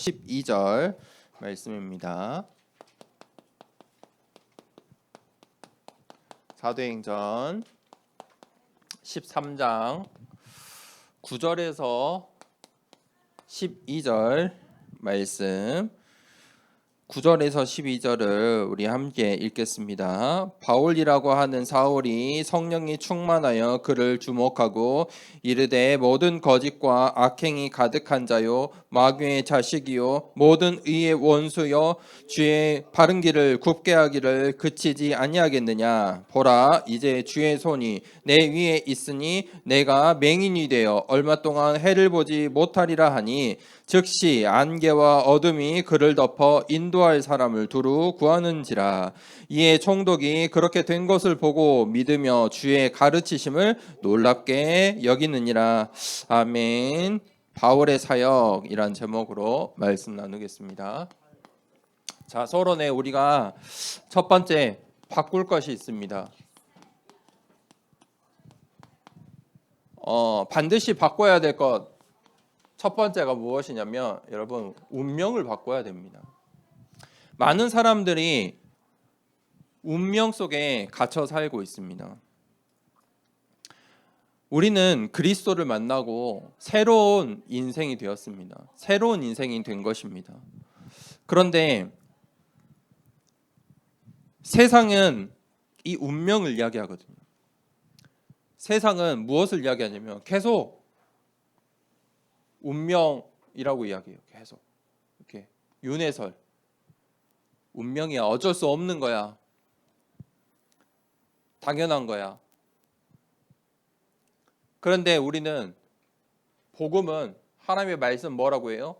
12절 말씀입니다. 사도행전 13장 9절에서 12절 말씀 9절에서 12절을 우리 함께 읽겠습니다. 바울이라고 하는 사울이 성령이 충만하여 그를 주목하고 이르되 모든 거짓과 악행이 가득한 자요 마귀의 자식이요 모든 의의 원수요 주의 바른 길을 굽게 하기를 그치지 아니하겠느냐 보라 이제 주의 손이 내 위에 있으니 내가 맹인이 되어 얼마 동안 해를 보지 못하리라 하니 즉시 안개와 어둠이 그를 덮어 인도할 사람을 두루 구하는지라. 이에 총독이 그렇게 된 것을 보고 믿으며 주의 가르치심을 놀랍게 여기느니라. 아멘. 바울의 사역이란 제목으로 말씀 나누겠습니다. 자 서론에 우리가 첫 번째 바꿀 것이 있습니다. 어, 반드시 바꿔야 될 것 첫 번째가 무엇이냐면 여러분 운명을 바꿔야 됩니다. 많은 사람들이 운명 속에 갇혀 살고 있습니다. 우리는 그리스도를 만나고 새로운 인생이 되었습니다. 새로운 인생이 된 것입니다. 그런데 세상은 이 운명을 이야기하거든요. 세상은 무엇을 이야기하냐면 계속 운명이라고 이야기해요. 계속 이렇게 윤회설 운명이야 어쩔 수 없는 거야 당연한 거야. 그런데 우리는 복음은 하나님의 말씀 뭐라고 해요?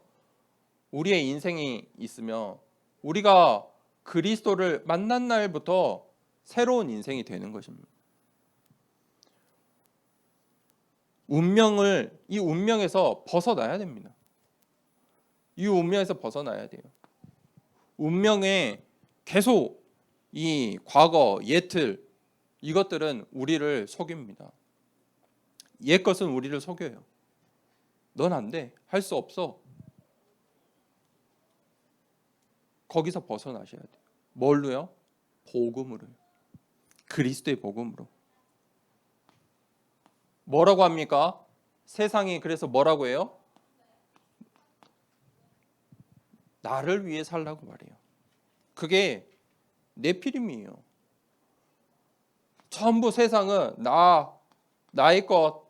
우리의 인생이 있으면 우리가 그리스도를 만난 날부터 새로운 인생이 되는 것입니다. 운명을 이 운명에서 벗어나야 됩니다. 이 운명에서 벗어나야 돼요. 운명에 계속 이 과거, 옛틀 이것들은 우리를 속입니다. 옛 것은 우리를 속여요. 넌 안 돼. 할 수 없어. 거기서 벗어나셔야 돼요. 뭘로요? 복음으로요. 그리스도의 복음으로. 뭐라고 합니까? 세상이 그래서 뭐라고 해요? 나를 위해 살라고 말해요. 그게 내피림이에요. 전부 세상은 나 나의 것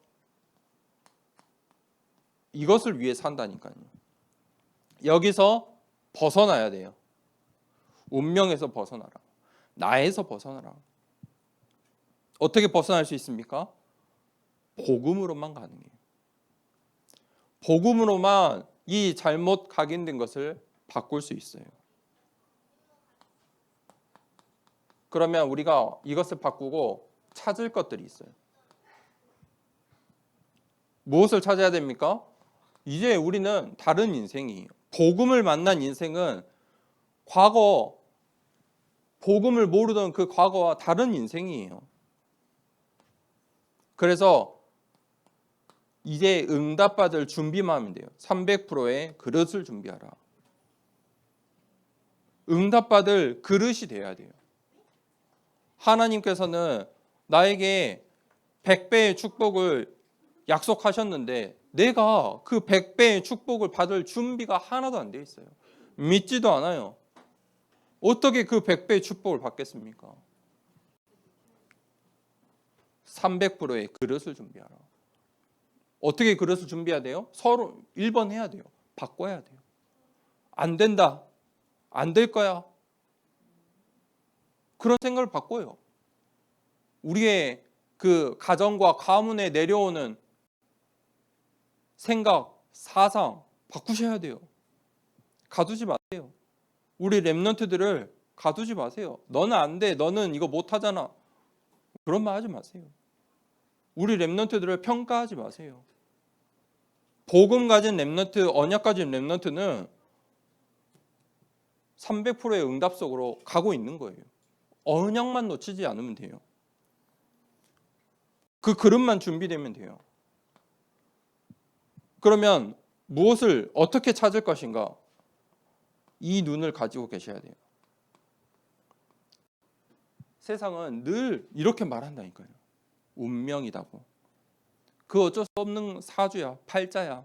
이것을 위해 산다니까요. 여기서 벗어나야 돼요. 운명에서 벗어나라. 나에서 벗어나라. 어떻게 벗어날 수 있습니까? 복음으로만 가능해요. 복음으로만 이 잘못 각인된 것을 바꿀 수 있어요. 그러면 우리가 이것을 바꾸고 찾을 것들이 있어요. 무엇을 찾아야 됩니까? 이제 우리는 다른 인생이에요. 복음을 만난 인생은 과거 복음을 모르던 그 과거와 다른 인생이에요. 그래서 이제 응답받을 준비만 하면 돼요. 300%의 그릇을 준비하라. 응답받을 그릇이 돼야 돼요. 하나님께서는 나에게 100배의 축복을 약속하셨는데 내가 그 100배의 축복을 받을 준비가 하나도 안 돼 있어요. 믿지도 않아요. 어떻게 그 100배의 축복을 받겠습니까? 300%의 그릇을 준비하라. 어떻게 그릇을 준비해야 돼요? 서로 1번 해야 돼요. 바꿔야 돼요. 안 된다. 안 될 거야. 그런 생각을 바꿔요. 우리의 그 가정과 가문에 내려오는 생각, 사상 바꾸셔야 돼요. 가두지 마세요. 우리 랩런트들을 가두지 마세요. 너는 안 돼. 너는 이거 못 하잖아. 그런 말 하지 마세요. 우리 랩런트들을 평가하지 마세요. 복음 가진 랩런트, 언약 가진 랩런트는 300%의 응답 속으로 가고 있는 거예요. 언약만 놓치지 않으면 돼요. 그 그릇만 준비되면 돼요. 그러면 무엇을 어떻게 찾을 것인가? 이 눈을 가지고 계셔야 돼요. 세상은 늘 이렇게 말한다니까요. 운명이다고. 그 어쩔 수 없는 사주야, 팔자야.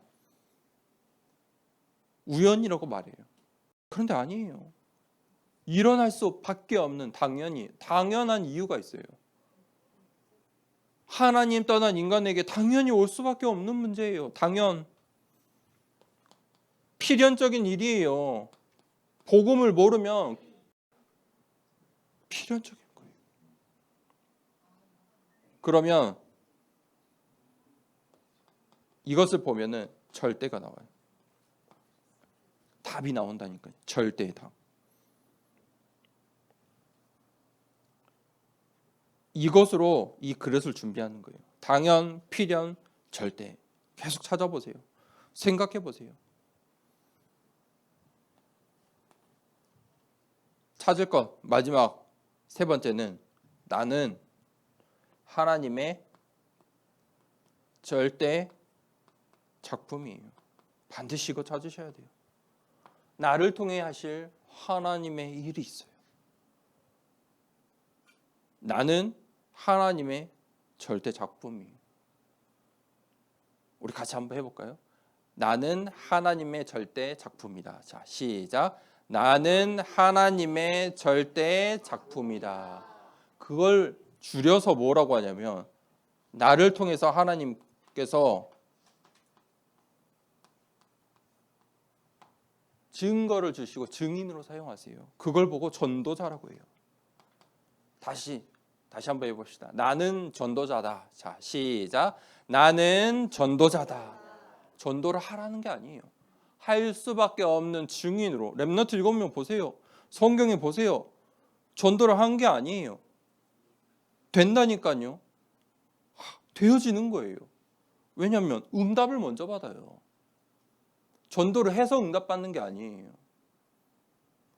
우연이라고 말해요. 그런데 아니에요. 일어날 수밖에 없는 당연히 당연한 이유가 있어요. 하나님 떠난 인간에게 당연히 올 수밖에 없는 문제예요. 당연 필연적인 일이에요. 복음을 모르면 필연적인. 그러면 이것을 보면은 절대가 나와요. 답이 나온다니까요. 절대의 답. 이것으로 이 그릇을 준비하는 거예요. 당연, 필연, 절대. 계속 찾아보세요. 생각해 보세요. 찾을 것 마지막 세 번째는 나는 하나님의 절대 작품이에요. 반드시 이거 찾으셔야 돼요. 나를 통해 하실 하나님의 일이 있어요. 나는 하나님의 절대 작품이에요. 우리 같이 한번 해볼까요? 나는 하나님의 절대 작품이다. 자, 시작. 나는 하나님의 절대 작품이다. 그걸 줄여서 뭐라고 하냐면 나를 통해서 하나님께서 증거를 주시고 증인으로 사용하세요. 그걸 보고 전도자라고 해요. 다시 다시 한번 해봅시다. 나는 전도자다. 자, 시작. 나는 전도자다. 전도를 하라는 게 아니에요. 할 수밖에 없는 증인으로 렘너트 읽으면 보세요. 성경에 보세요. 전도를 한 게 아니에요. 된다니까요. 되어지는 거예요. 왜냐하면 응답을 먼저 받아요. 전도를 해서 응답받는 게 아니에요.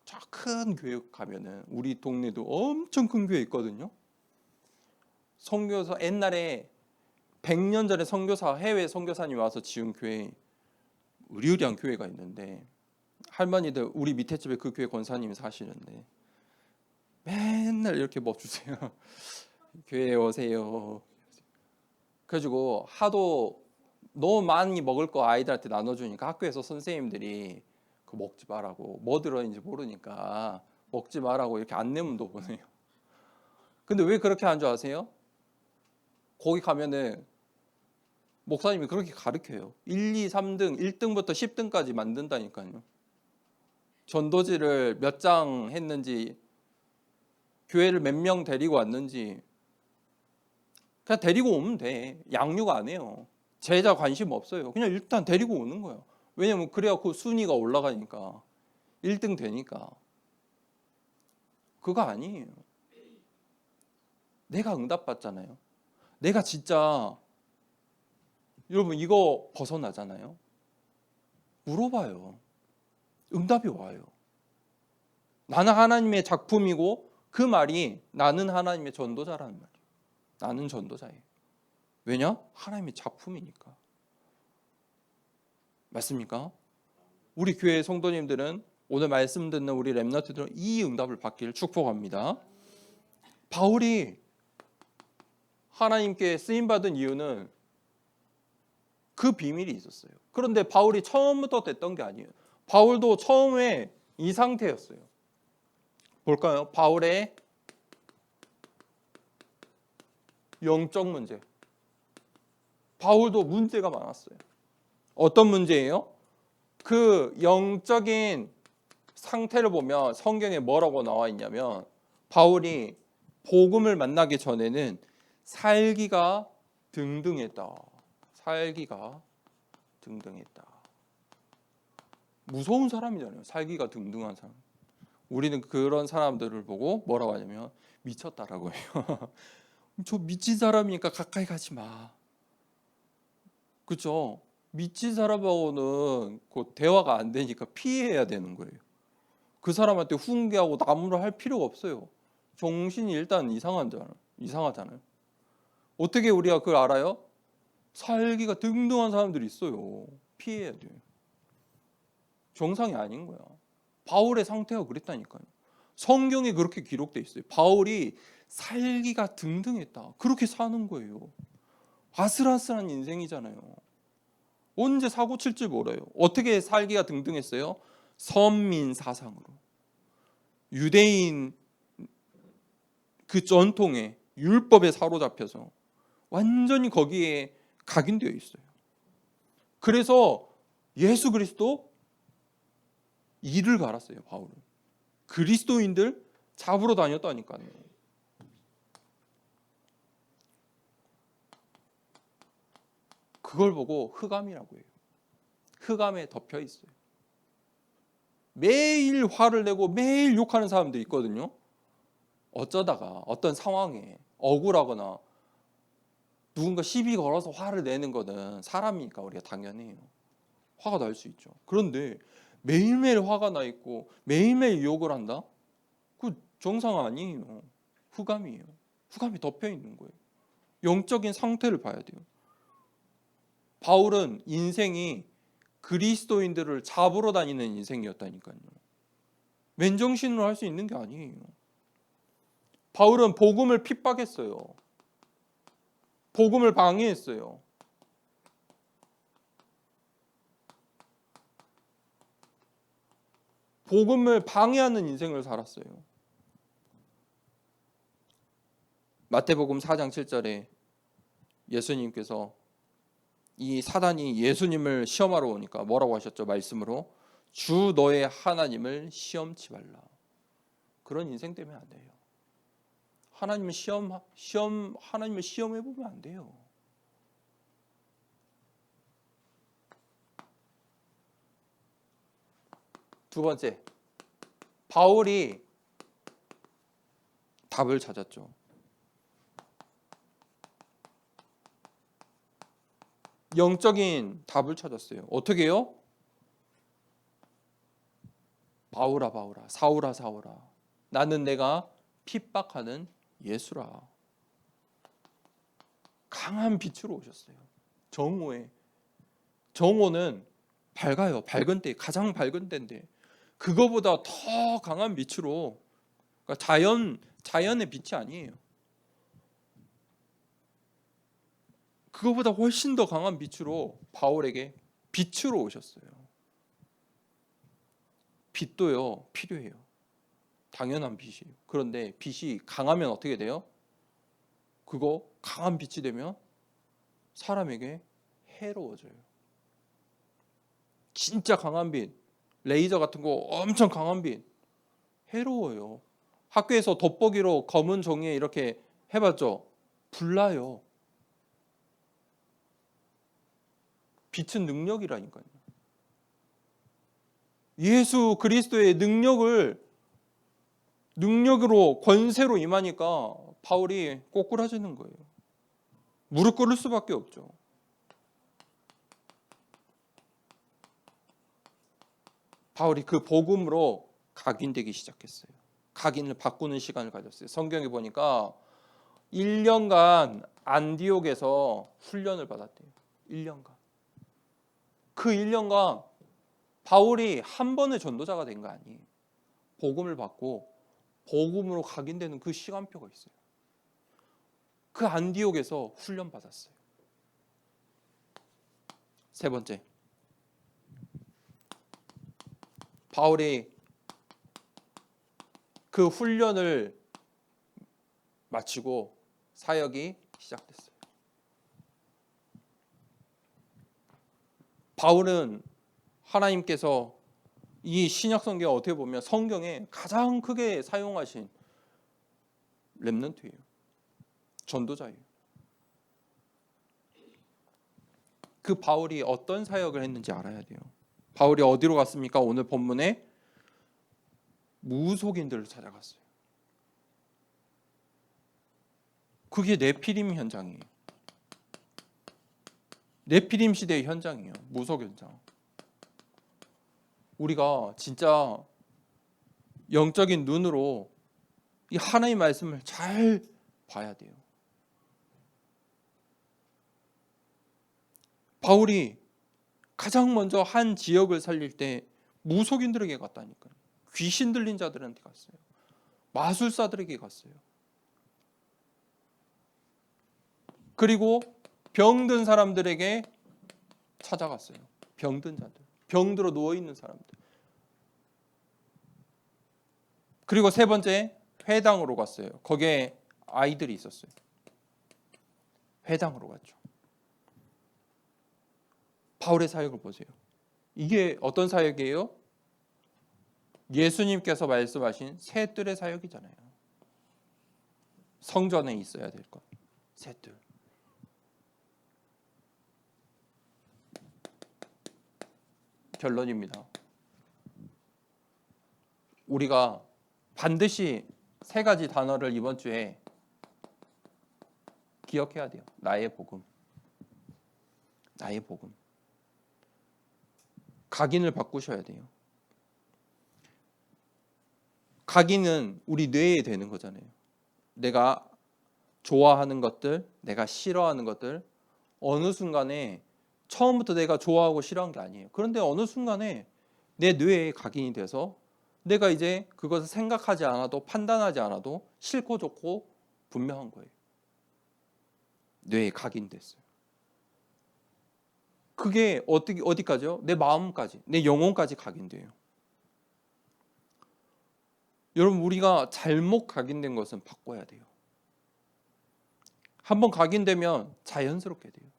저 큰 교회 가면은 우리 동네도 엄청 큰 교회 있거든요. 선교사 옛날에 100년 전에 선교사 해외 선교사님 와서 지은 교회 의리의리한 교회가 있는데 할머니들 우리 밑에 집에 그 교회 권사님이 사시는데 맨날 이렇게 뭐 주세요. 교회에 오세요. 그래가지고 하도 너무 많이 먹을 거 아이들한테 나눠주니까 학교에서 선생님들이 그 먹지 말라고 뭐 들어있는지 모르니까 먹지 말라고 이렇게 안내문도 보내요. 근데 왜 그렇게 한 줄 아세요? 거기 가면은 목사님이 그렇게 가르쳐요. 1, 2, 3등, 1등부터 10등까지 만든다니까요. 전도지를 몇 장 했는지, 교회를 몇 명 데리고 왔는지, 그냥 데리고 오면 돼. 양육 안 해요. 제자 관심 없어요. 그냥 일단 데리고 오는 거예요. 왜냐면 그래야 그 순위가 올라가니까. 1등 되니까. 그거 아니에요. 내가 응답받잖아요. 내가 진짜 여러분 이거 벗어나잖아요. 물어봐요. 응답이 와요. 나는 하나님의 작품이고 그 말이 나는 하나님의 전도자라는 말이에요. 나는 전도자예요. 왜냐? 하나님의 작품이니까. 맞습니까? 우리 교회 성도님들은 오늘 말씀 듣는 우리 랩너트들은 이 응답을 받기를 축복합니다. 바울이 하나님께 쓰임 받은 이유는 그 비밀이 있었어요. 그런데 바울이 처음부터 됐던 게 아니에요. 바울도 처음에 이 상태였어요. 볼까요? 바울의 영적 문제. 바울도 문제가 많았어요. 어떤 문제예요? 그 영적인 상태를 보면 성경에 뭐라고 나와 있냐면 바울이 복음을 만나기 전에는 살기가 등등했다. 살기가 등등했다. 무서운 사람이잖아요. 살기가 등등한 사람. 우리는 그런 사람들을 보고 뭐라고 하냐면 미쳤다라고 해요. 저 미친 사람이니까 가까이 가지 마. 그렇죠? 미친 사람하고는 그 대화가 안 되니까 피해야 되는 거예요. 그 사람한테 훈계하고 나무를 할 필요가 없어요. 정신이 일단 이상하잖아요. 이상하잖아요. 어떻게 우리가 그걸 알아요? 살기가 등등한 사람들이 있어요. 피해야 돼요. 정상이 아닌 거야. 바울의 상태가 그랬다니까요. 성경에 그렇게 기록돼 있어요. 바울이 살기가 등등했다. 그렇게 사는 거예요. 아슬아슬한 인생이잖아요. 언제 사고 칠줄 몰라요. 어떻게 살기가 등등했어요? 선민 사상으로. 유대인 그 전통에 율법에 사로잡혀서 완전히 거기에 각인되어 있어요. 그래서 예수 그리스도 이를 갈았어요, 바울은. 그리스도인들 잡으러 다녔다니까요. 그걸 보고 흑암이라고 해요. 흑암에 덮여 있어요. 매일 화를 내고 매일 욕하는 사람도 있거든요. 어쩌다가 어떤 상황에 억울하거나 누군가 시비 걸어서 화를 내는 거는 사람이니까 우리가 당연히 화가 날 수 있죠. 그런데 매일매일 화가 나 있고 매일매일 욕을 한다? 그 정상 아니에요. 흑암이에요. 흑암이 덮여 있는 거예요. 영적인 상태를 봐야 돼요. 바울은 인생이 그리스도인들을 잡으러 다니는 인생이었다니까요. 맨정신으로 할 수 있는 게 아니에요. 바울은 복음을 핍박했어요. 복음을 방해했어요. 복음을 방해하는 인생을 살았어요. 마태복음 4장 7절에 예수님께서 이 사단이 예수님을 시험하러 오니까 뭐라고 하셨죠? 말씀으로 주 너의 하나님을 시험치 말라. 그런 인생 때문에 안 돼요. 하나님을 시험 시험 하나님을 시험해 보면 안 돼요. 두 번째, 바울이 답을 찾았죠. 영적인 답을 찾았어요. 어떻게요? 바울아 바울아 사울아 사울아 나는 내가 핍박하는 예수라. 강한 빛으로 오셨어요. 정오에 정오는 밝아요. 밝은 때 가장 밝은 때인데 그거보다 더 강한 빛으로 그러니까 자연 자연의 빛이 아니에요. 그거보다 훨씬 더 강한 빛으로 바울에게 빛으로 오셨어요. 빛도요 필요해요. 당연한 빛이에요. 그런데 빛이 강하면 어떻게 돼요? 그거 강한 빛이 되면 사람에게 해로워져요. 진짜 강한 빛, 레이저 같은 거 엄청 강한 빛, 해로워요. 학교에서 돋보기로 검은 종이에 이렇게 해봤죠? 불나요. 빛은 능력이라니까요. 예수 그리스도의 능력을 능력으로 권세로 임하니까 바울이 꼬꾸라지는 거예요. 무릎 꿇을 수밖에 없죠. 바울이 그 복음으로 각인되기 시작했어요. 각인을 바꾸는 시간을 가졌어요. 성경에 보니까 1년간 안디옥에서 훈련을 받았대요. 1년간. 그 1년간 바울이 한 번의 전도자가 된 거 아니에요. 복음을 받고 복음으로 각인되는 그 시간표가 있어요. 그 안디옥에서 훈련 받았어요. 세 번째. 바울이 그 훈련을 마치고 사역이 시작됐어요. 바울은 하나님께서 이 신약 성경 어떻게 보면 성경에 가장 크게 사용하신 렘넌트예요. 전도자예요. 그 바울이 어떤 사역을 했는지 알아야 돼요. 바울이 어디로 갔습니까? 오늘 본문에 무속인들을 찾아갔어요. 그게 네피림 현장이에요. 네피림 시대의 현장이에요. 무속 현장. 우리가 진짜 영적인 눈으로 이 하나님의 말씀을 잘 봐야 돼요. 바울이 가장 먼저 한 지역을 살릴 때 무속인들에게 갔다니까요. 귀신 들린 자들한테 갔어요. 마술사들에게 갔어요. 그리고 병든 사람들에게 찾아갔어요. 병든 자들. 병들어 누워 있는 사람들. 그리고 세 번째 회당으로 갔어요. 거기에 아이들이 있었어요. 회당으로 갔죠. 바울의 사역을 보세요. 이게 어떤 사역이에요? 예수님께서 말씀하신 새들의 사역이잖아요. 성전에 있어야 될 것. 새들. 결론입니다. 우리가 반드시 세 가지 단어를 이번 주에 기억해야 돼요. 나의 복음. 나의 복음. 각인을 바꾸셔야 돼요. 각인은 우리 뇌에 되는 거잖아요. 내가 좋아하는 것들, 내가 싫어하는 것들, 어느 순간에 처음부터 내가 좋아하고 싫어한 게 아니에요. 그런데 어느 순간에 내 뇌에 각인이 돼서 내가 이제 그것을 생각하지 않아도 판단하지 않아도 싫고 좋고 분명한 거예요. 뇌에 각인됐어요. 그게 어떻게 어디까지요? 내 마음까지, 내 영혼까지 각인돼요. 여러분 우리가 잘못 각인된 것은 바꿔야 돼요. 한번 각인되면 자연스럽게 돼요.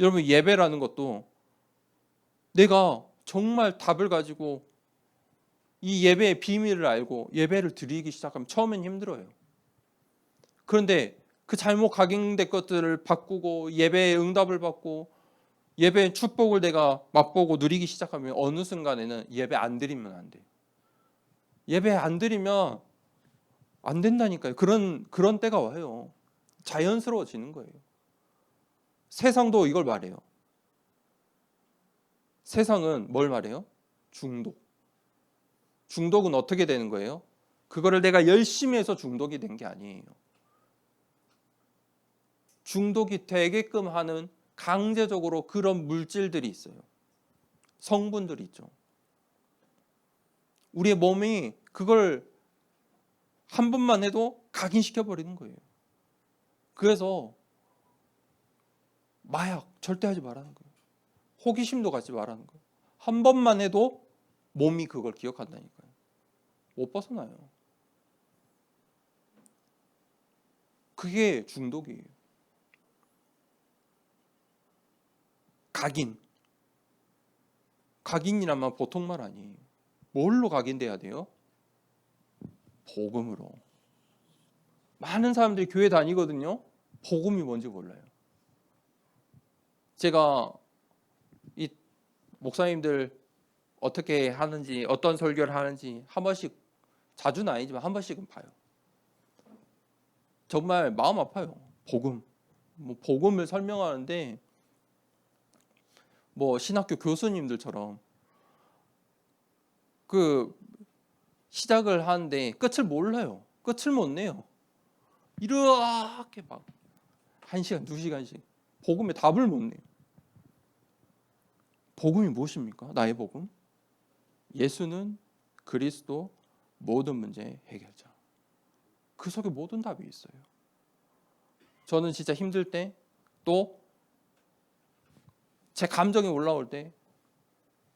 여러분 예배라는 것도 내가 정말 답을 가지고 이 예배의 비밀을 알고 예배를 드리기 시작하면 처음엔 힘들어요. 그런데 그 잘못 각인된 것들을 바꾸고 예배의 응답을 받고 예배의 축복을 내가 맛보고 누리기 시작하면 어느 순간에는 예배 안 드리면 안 돼요. 예배 안 드리면 안 된다니까요. 그런 그런 때가 와요. 자연스러워지는 거예요. 세상도 이걸 말해요. 세상은 뭘 말해요? 중독. 중독은 어떻게 되는 거예요? 그거를 내가 열심히 해서 중독이 된 게 아니에요. 중독이 되게끔 하는 강제적으로 그런 물질들이 있어요. 성분들이 있죠. 우리의 몸이 그걸 한 번만 해도 각인시켜 버리는 거예요. 그래서 마약 절대 하지 말라는 거예요. 호기심도 갖지 말라는 거예요. 한 번만 해도 몸이 그걸 기억한다니까요. 못 벗어나요. 그게 중독이에요. 각인. 각인이라면 보통 말 아니에요. 뭘로 각인돼야 돼요? 복음으로. 많은 사람들이 교회 다니거든요. 복음이 뭔지 몰라요. 제가 이 목사님들 어떻게 하는지 어떤 설교를 하는지 한 번씩 자주는 아니지만 한 번씩은 봐요. 정말 마음 아파요. 복음. 뭐 복음을 설명하는데 뭐 신학교 교수님들처럼 그 시작을 하는데 끝을 몰라요. 끝을 못 내요. 이렇게 막 한 시간, 두 시간씩 복음의 답을 못 내요. 복음이 무엇입니까? 나의 복음? 예수는 그리스도 모든 문제 해결자. 그 속에 모든 답이 있어요. 저는 진짜 힘들 때 또 제 감정이 올라올 때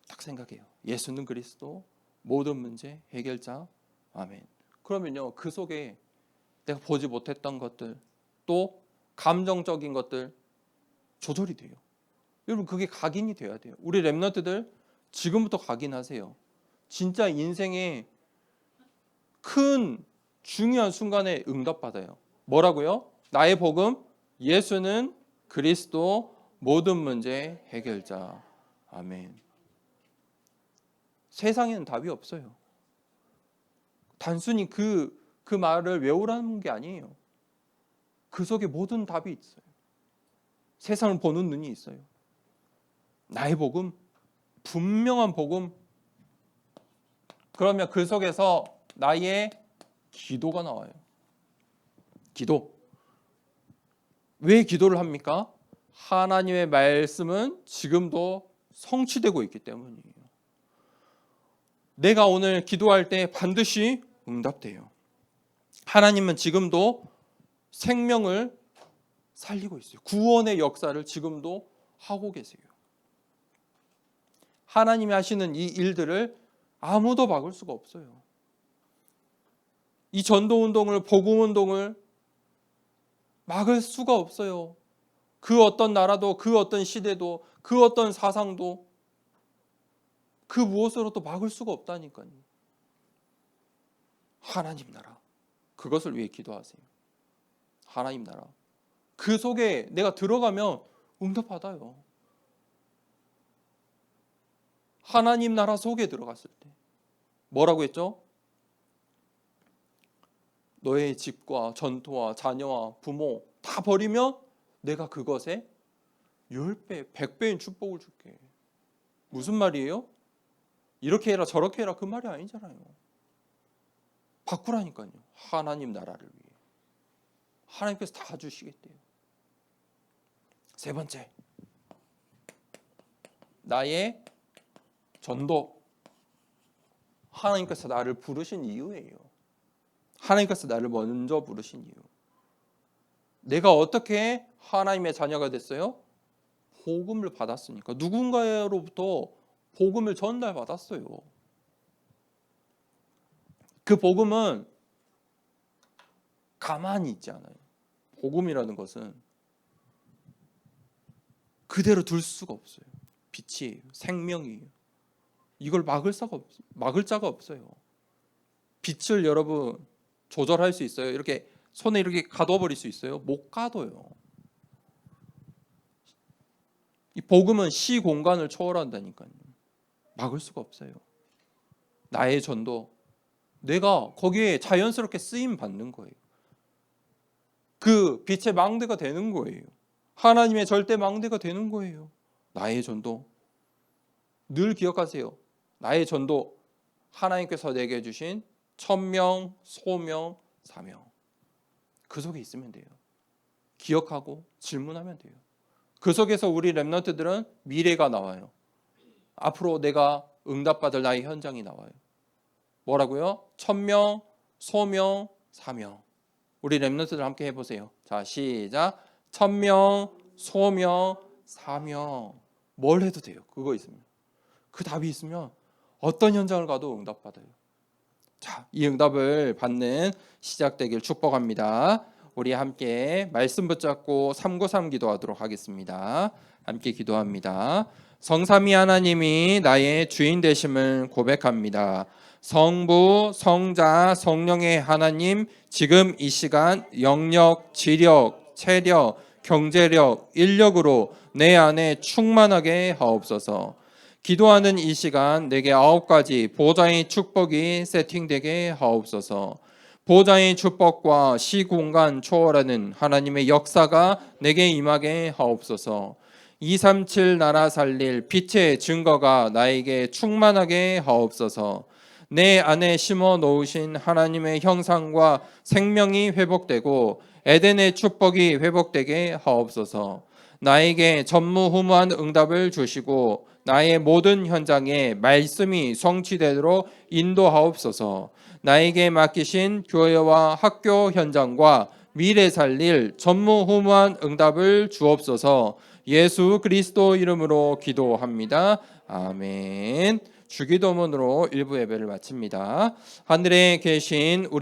딱 생각해요. 예수는 그리스도 모든 문제 해결자. 아멘. 그러면요. 그 속에 내가 보지 못했던 것들 또 감정적인 것들 조절이 돼요. 여러분 그게 각인이 돼야 돼요. 우리 랩너트들 지금부터 각인하세요. 진짜 인생의 큰 중요한 순간에 응답받아요. 뭐라고요? 나의 복음 예수는 그리스도 모든 문제 해결자. 아멘. 세상에는 답이 없어요. 단순히 그, 그 말을 외우라는 게 아니에요. 그 속에 모든 답이 있어요. 세상을 보는 눈이 있어요. 나의 복음, 분명한 복음. 그러면 그 속에서 나의 기도가 나와요. 기도. 왜 기도를 합니까? 하나님의 말씀은 지금도 성취되고 있기 때문이에요. 내가 오늘 기도할 때 반드시 응답돼요. 하나님은 지금도 생명을 살리고 있어요. 구원의 역사를 지금도 하고 계세요. 하나님이 하시는 이 일들을 아무도 막을 수가 없어요. 이 전도 운동을 복음 운동을 막을 수가 없어요. 그 어떤 나라도 그 어떤 시대도 그 어떤 사상도 그 무엇으로도 막을 수가 없다니까요. 하나님 나라. 그것을 위해 기도하세요. 하나님 나라. 그 속에 내가 들어가면 응답받아요. 하나님 나라 속에 들어갔을 때. 뭐라고 했죠? 너의 집과 전토와 자녀와 부모 다 버리면 내가 그것에 10배, 100배인 축복을 줄게. 무슨 말이에요? 이렇게 해라 저렇게 해라 그 말이 아니잖아요. 바꾸라니까요. 하나님 나라를 위해. 하나님께서 다 주시겠대요. 세 번째. 나의 전도. 하나님께서 나를 부르신 이유예요. 하나님께서 나를 먼저 부르신 이유. 내가 어떻게 하나님의 자녀가 됐어요? 복음을 받았으니까 누군가로부터 복음을 전달받았어요. 그 복음은 가만히 있지 않아요. 복음이라는 것은 그대로 둘 수가 없어요. 빛이에요. 생명이에요. 이걸 막을 자가 없, 막을 자가 없어요. 빛을 여러분 조절할 수 있어요. 이렇게 손에 이렇게 가둬버릴 수 있어요. 못 가둬요. 이 복음은 시 공간을 초월한다니까요. 막을 수가 없어요. 나의 전도 내가 거기에 자연스럽게 쓰임 받는 거예요. 그 빛의 망대가 되는 거예요. 하나님의 절대 망대가 되는 거예요. 나의 전도 늘 기억하세요. 나의 전도 하나님께서 내게 주신 천명, 소명, 사명 그 속에 있으면 돼요. 기억하고 질문하면 돼요. 그 속에서 우리 랩런트들은 미래가 나와요. 앞으로 내가 응답받을 나의 현장이 나와요. 뭐라고요? 천명, 소명, 사명. 우리 랩런트들 함께 해보세요. 자, 시작. 천명, 소명, 사명. 뭘 해도 돼요. 그거 있으면. 그 답이 있으면 어떤 현장을 가도 응답받아요. 자, 이 응답을 받는 시작되길 축복합니다. 우리 함께 말씀 붙잡고 393 기도하도록 하겠습니다. 함께 기도합니다. 성삼위 하나님이 나의 주인 되심을 고백합니다. 성부, 성자, 성령의 하나님, 지금 이 시간 영력, 지력, 체력, 경제력, 인력으로 내 안에 충만하게 하옵소서. 기도하는 이 시간 내게 아홉 가지 보좌의 축복이 세팅되게 하옵소서. 보좌의 축복과 시공간 초월하는 하나님의 역사가 내게 임하게 하옵소서. 237 나라 살릴 빛의 증거가 나에게 충만하게 하옵소서. 내 안에 심어 놓으신 하나님의 형상과 생명이 회복되고 에덴의 축복이 회복되게 하옵소서. 나에게 전무후무한 응답을 주시고 나의 모든 현장에 말씀이 성취되도록 인도하옵소서. 나에게 맡기신 교회와 학교 현장과 미래 살릴 전무후무한 응답을 주옵소서. 예수 그리스도 이름으로 기도합니다. 아멘. 주기도문으로 일부 예배를 마칩니다. 하늘에 계신 우리